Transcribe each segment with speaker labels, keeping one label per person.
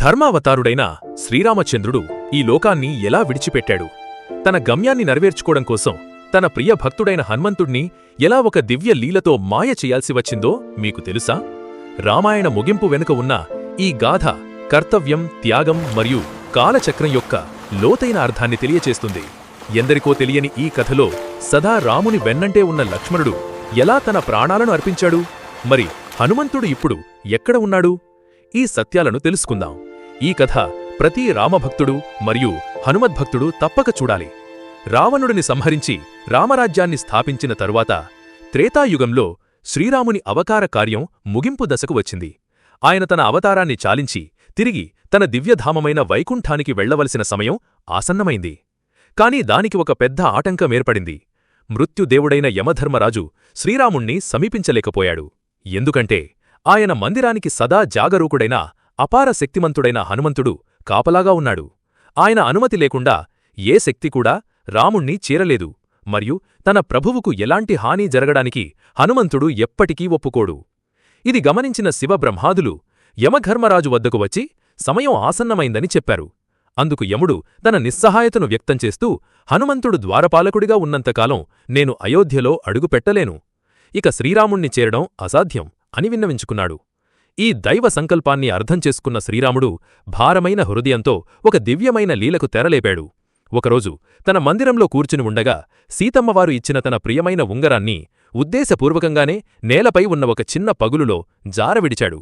Speaker 1: ధర్మావతారుడైన శ్రీరామచంద్రుడు ఈ లోకాన్ని ఎలా విడిచిపెట్టాడు? తన గమ్యాన్ని నెరవేర్చుకోవడం కోసం తన ప్రియ భక్తుడైన హనుమంతుణ్ణి ఎలా ఒక దివ్య లీలతో మాయ చేయాల్సి వచ్చిందో మీకు తెలుసా? రామాయణ ముగింపు వెనుక ఉన్న ఈ గాథ కర్తవ్యం త్యాగం మరియు కాలచక్రం యొక్క లోతైన అర్థాన్ని తెలియచేస్తుంది. ఎందరికో తెలియని ఈ కథలో సదా రాముని వెన్నంటే ఉన్న లక్ష్మణుడు ఎలా తన ప్రాణాలను అర్పించాడు? మరి హనుమంతుడు ఇప్పుడు ఎక్కడ ఉన్నాడు? ఈ సత్యాలను తెలుసుకుందాం. ఈ కథ ప్రతి రామభక్తుడు మరియు హనుమద్భక్తుడు తప్పక చూడాలి. రావణుడిని సంహరించి రామరాజ్యాన్ని స్థాపించిన తరువాత త్రేతాయుగంలో శ్రీరాముని అవతార కార్యం ముగింపు దశకు వచ్చింది. ఆయన తన అవతారాన్ని చాలించి తిరిగి తన దివ్యధామమైన వైకుంఠానికి వెళ్ళవలసిన సమయం ఆసన్నమైంది. కాని దానికి ఒక పెద్ద ఆటంకమేర్పడింది మృత్యుదేవుడైన యమధర్మరాజు శ్రీరాముణ్ణి సమీపించలేకపోయాడు. ఎందుకంటే ఆయన మందిరానికి సదా జాగరూకుడైన అపార శక్తిమంతుడైన హనుమంతుడు కాపలాగా ఉన్నాడు. ఆయన అనుమతి లేకుండా ఏ శక్తి కూడా రాముణ్ణి చేరలేదు. మరియు తన ప్రభువుకు ఎలాంటి హాని జరగడానికి హనుమంతుడు ఎప్పటికీ ఒప్పుకోడు. ఇది గమనించిన శివబ్రహ్మాదులు యమధర్మరాజు వద్దకు వచ్చి సమయం ఆసన్నమైందని చెప్పారు. అందుకు యముడు తన నిస్సహాయతను వ్యక్తం చేస్తూ హనుమంతుడు ద్వారపాలకుడిగా ఉన్నంతకాలం నేను అయోధ్యలో అడుగుపెట్టలేను. ఇక శ్రీరాముణ్ణి చేరడం అసాధ్యం అని విన్నవించుకున్నాడు. ఈ దైవ సంకల్పాన్ని అర్థం చేసుకున్న శ్రీరాముడు భారమైన హృదయంతో ఒక దివ్యమైన లీలకు తెరలేపాడు. ఒకరోజు తన మందిరంలో కూర్చుని ఉండగా సీతమ్మవారు ఇచ్చిన తన ప్రియమైన ఉంగరాన్ని ఉద్దేశపూర్వకంగానే నేలపై ఉన్న ఒక చిన్న పగులులో జారవిడిచాడు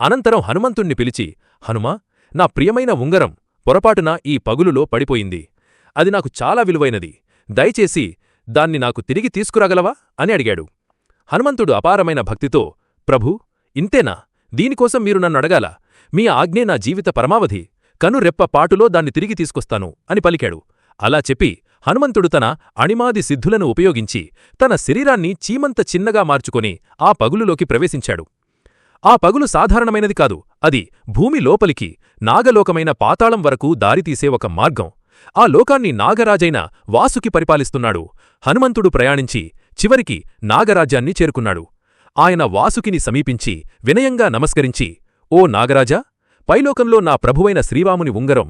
Speaker 1: అనంతరం హనుమంతుణ్ణి పిలిచి హనుమా నా ప్రియమైన ఉంగరం పొరపాటున ఈ పగులులో పడిపోయింది. అది నాకు చాలా విలువైనది. దయచేసి దాన్ని నాకు తిరిగి తీసుకురాగలవా? అని అడిగాడు. హనుమంతుడు అపారమైన భక్తితో ప్రభూ ఇంతేనా? దీనికోసం మీరు నన్ను అడగాల. మీ ఆజ్ఞే నా జీవిత పరమావధి. కనురెప్ప పాటులో దాన్ని తిరిగి తీసుకొస్తాను అని పలికాడు. అలా చెప్పి హనుమంతుడు తన అణిమాది సిద్ధులను ఉపయోగించి తన శరీరాన్ని చీమంత చిన్నగా మార్చుకొని ఆ పగులులోకి ప్రవేశించాడు. ఆ పగులు సాధారణమైనది కాదు. అది భూమి లోపలికి నాగలోకమైన పాతాళం వరకు దారితీసే ఒక మార్గం. ఆ లోకాన్ని నాగరాజైన వాసుకి పరిపాలిస్తున్నాడు. హనుమంతుడు ప్రయాణించి చివరికి నాగరాజ్యాన్ని చేరుకున్నాడు. ఆయన వాసుకిని సమీపించి వినయంగా నమస్కరించి ఓ నాగరాజా పైలోకంలో నా ప్రభువైన శ్రీరాముని ఉంగరం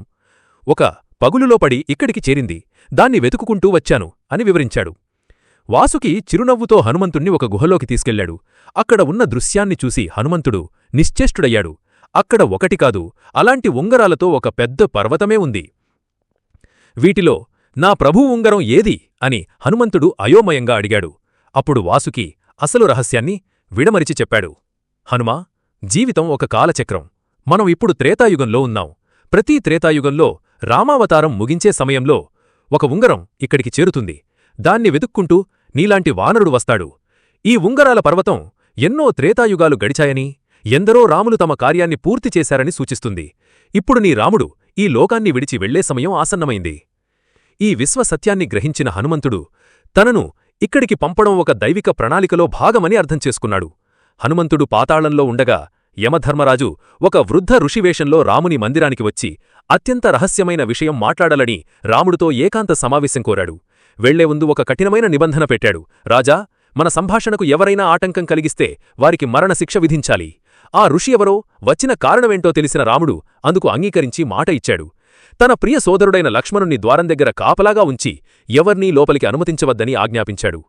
Speaker 1: ఒక పగులులో పడి ఇక్కడికి చేరింది. దాన్ని వెతుకుకుంటూ వచ్చాను అని వివరించాడు. వాసుకి చిరునవ్వుతో హనుమంతుణ్ణి ఒక గుహలోకి తీసుకెళ్ళాడు అక్కడ ఉన్న దృశ్యాన్ని చూసి హనుమంతుడు నిశ్చేష్టుడయ్యాడు. అక్కడ ఒకటి కాదు అలాంటి ఉంగరాలతో ఒక పెద్ద పర్వతమే ఉంది. వీటిలో నా ప్రభు ఉంగరం ఏది? అని హనుమంతుడు అయోమయంగా అడిగాడు. అప్పుడు వాసుకి అసలు రహస్యాన్ని విడమరిచి చెప్పాడు. హనుమా జీవితం ఒక కాలచక్రం. మనం ఇప్పుడు త్రేతాయుగంలో ఉన్నాం. ప్రతి త్రేతాయుగంలో రామావతారం ముగించే సమయంలో ఒక ఉంగరం ఇక్కడికి చేరుతుంది. దాన్ని వెతుక్కుంటూ నీలాంటి వానరుడు వస్తాడు. ఈ ఉంగరాల పర్వతం ఎన్నో త్రేతాయుగాలు గడిచాయని ఎందరో రాములు తమ కార్యాన్ని పూర్తి చేశారని సూచిస్తుంది. ఇప్పుడు నీ రాముడు ఈ లోకాన్ని విడిచి వెళ్ళే సమయం ఆసన్నమైంది. ఈ విశ్వసత్యాన్ని గ్రహించిన హనుమంతుడు తనను ఇక్కడికి పంపడం ఒక దైవిక ప్రణాళికలో భాగమని అర్థం చేసుకున్నాడు. హనుమంతుడు పాతాళంలో ఉండగా యమధర్మరాజు ఒక వృద్ధ ఋషివేషంలో రాముని మందిరానికి వచ్చి అత్యంత రహస్యమైన విషయం మాట్లాడాలని రాముడితో ఏకాంత సమావేశం కోరాడు. వెళ్ళే ముందు ఒక కఠినమైన నిబంధన పెట్టాడు. రాజా మన సంభాషణకు ఎవరైనా ఆటంకం కలిగిస్తే వారికి మరణశిక్ష విధించాలి. ఆ ఋషి ఎవరో వచ్చిన కారణమేంటో తెలిసిన రాముడు అందుకు అంగీకరించి మాట ఇచ్చాడు. తన ప్రియ సోదరుడైన లక్ష్మణుణ్ణి ద్వారం దగ్గర కాపలాగా ఉంచి ఎవర్నీ లోపలికి అనుమతించవద్దని ఆజ్ఞాపించాడు.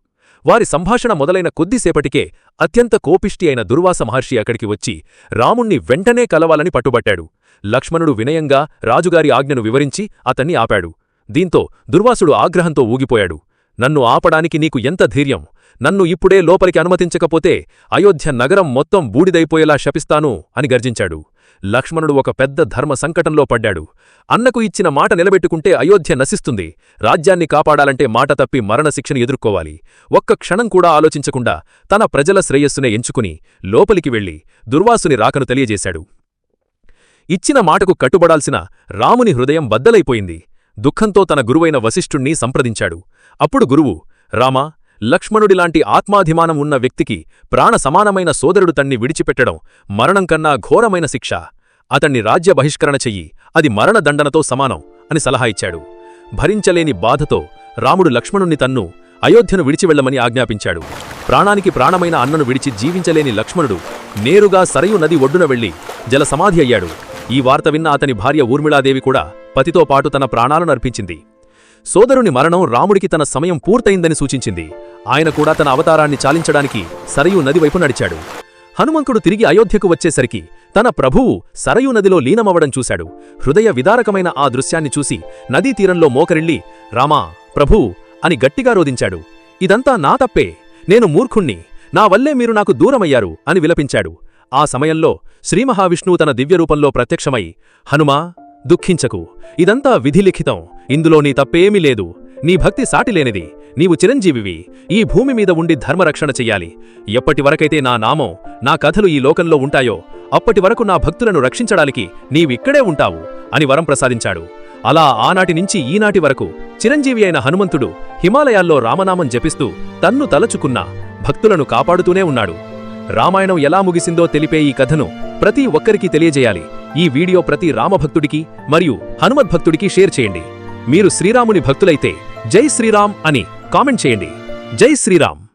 Speaker 1: వారి సంభాషణ మొదలైన కొద్దిసేపటికే అత్యంత కోపిష్టి అయిన దుర్వాస మహర్షి అక్కడికి వచ్చి రాముణ్ణి వెంటనే కలవాలని పట్టుబట్టాడు. లక్ష్మణుడు వినయంగా రాజుగారి ఆజ్ఞను వివరించి అతన్ని ఆపాడు. దీంతో దుర్వాసుడు ఆగ్రహంతో ఊగిపోయాడు. నన్ను ఆపడానికి నీకు ఎంత ధైర్యం? నన్ను ఇప్పుడే లోపలికి అనుమతించకపోతే అయోధ్య నగరం మొత్తం బూడిదైపోయేలా శపిస్తాను అని గర్జించాడు. లక్ష్మణుడు ఒక పెద్ద ధర్మ సంకటంలో పడ్డాడు. అన్నకు ఇచ్చిన మాట నిలబెట్టుకుంటే అయోధ్య నశిస్తుంది. రాజ్యాన్ని కాపాడాలంటే మాట తప్పి మరణశిక్షను ఎదుర్కోవాలి. ఒక్క క్షణం కూడా ఆలోచించకుండా తన ప్రజల శ్రేయస్సునే ఎంచుకుని లోపలికి వెళ్ళి దుర్వాసుని రాకను తెలియజేశాడు. ఇచ్చిన మాటకు కట్టుబడాల్సిన రాముని హృదయం బద్దలైపోయింది. దుఃఖంతో తన గురువైన వశిష్ఠుణ్ణి సంప్రదించాడు. అప్పుడు గురువు రామా లక్ష్మణుడిలాంటి ఆత్మాభిమానం ఉన్న వ్యక్తికి ప్రాణ సమానమైన సోదరుడు తన్ని విడిచిపెట్టడం మరణం కన్నా ఘోరమైన శిక్ష. అతన్ని రాజ్య బహిష్కరణ చెయ్యి. అది మరణదండనతో సమానం అని సలహా ఇచ్చాడు. భరించలేని బాధతో రాముడు లక్ష్మణుణ్ణి తన్ను అయోధ్యను విడిచివెళ్ళమని ఆజ్ఞాపించాడు. ప్రాణానికి ప్రాణమైన అన్నను విడిచి జీవించలేని లక్ష్మణుడు నేరుగా సరయు నది ఒడ్డున వెళ్ళి జలసమాధి అయ్యాడు. ఈ వార్త విన్న అతని భార్య ఊర్మిళాదేవి కూడా పతితో పాటు తన ప్రాణాలను అర్పించింది. సోదరుని మరణం రాముడికి తన సమయం పూర్తయిందని సూచించింది. ఆయన కూడా తన అవతారాన్ని చాలించడానికి సరయూ నది వైపు నడిచాడు. హనుమంతుడు తిరిగి అయోధ్యకు వచ్చేసరికి తన ప్రభువు సరయూ నదిలో లీనమవడం చూశాడు. హృదయ విదారకమైన ఆ దృశ్యాన్ని చూసి నదీ తీరంలో మోకరిల్లి రామా ప్రభూ అని గట్టిగా రోదించాడు ఇదంతా నా తప్పే. నేను మూర్ఖుణ్ణి. నా వల్లే మీరు నాకు దూరమయ్యారు అని విలపించాడు. ఆ సమయంలో శ్రీమహావిష్ణువు తన దివ్యరూపంలో ప్రత్యక్షమై హనుమా దుఃఖించకు. ఇదంతా విధిలిఖితం. ఇందులో నీ తప్పేమీ లేదు. నీ భక్తి సాటిలేనిది. నీవు చిరంజీవివి. ఈ భూమి మీద ఉండి ధర్మరక్షణ చెయ్యాలి. ఎప్పటి వరకైతే నా నామం నా కథలు ఈ లోకంలో ఉంటాయో అప్పటి వరకు నా భక్తులను రక్షించడానికి నీవిక్కడే ఉంటావు అని వరం ప్రసాదించాడు. అలా ఆనాటి నుంచి ఈనాటి వరకు చిరంజీవి అయిన హనుమంతుడు హిమాలయాల్లో రామనామం జపిస్తూ తన్ను తలచుకున్న భక్తులను కాపాడుతూనే ఉన్నాడు. రామాయణం ఎలా ముగిసిందో తెలిపే ఈ కథను ప్రతి ఒక్కరికి తెలియజేయాలి. ఈ వీడియో ప్రతి రామభక్తుడికి మరియు హనుమద్భక్తుడికి షేర్ చేయండి. మీరు శ్రీరాముని భక్తులైతే జై శ్రీరామ్ అని కామెంట్ చేయండి. జై శ్రీరామ్.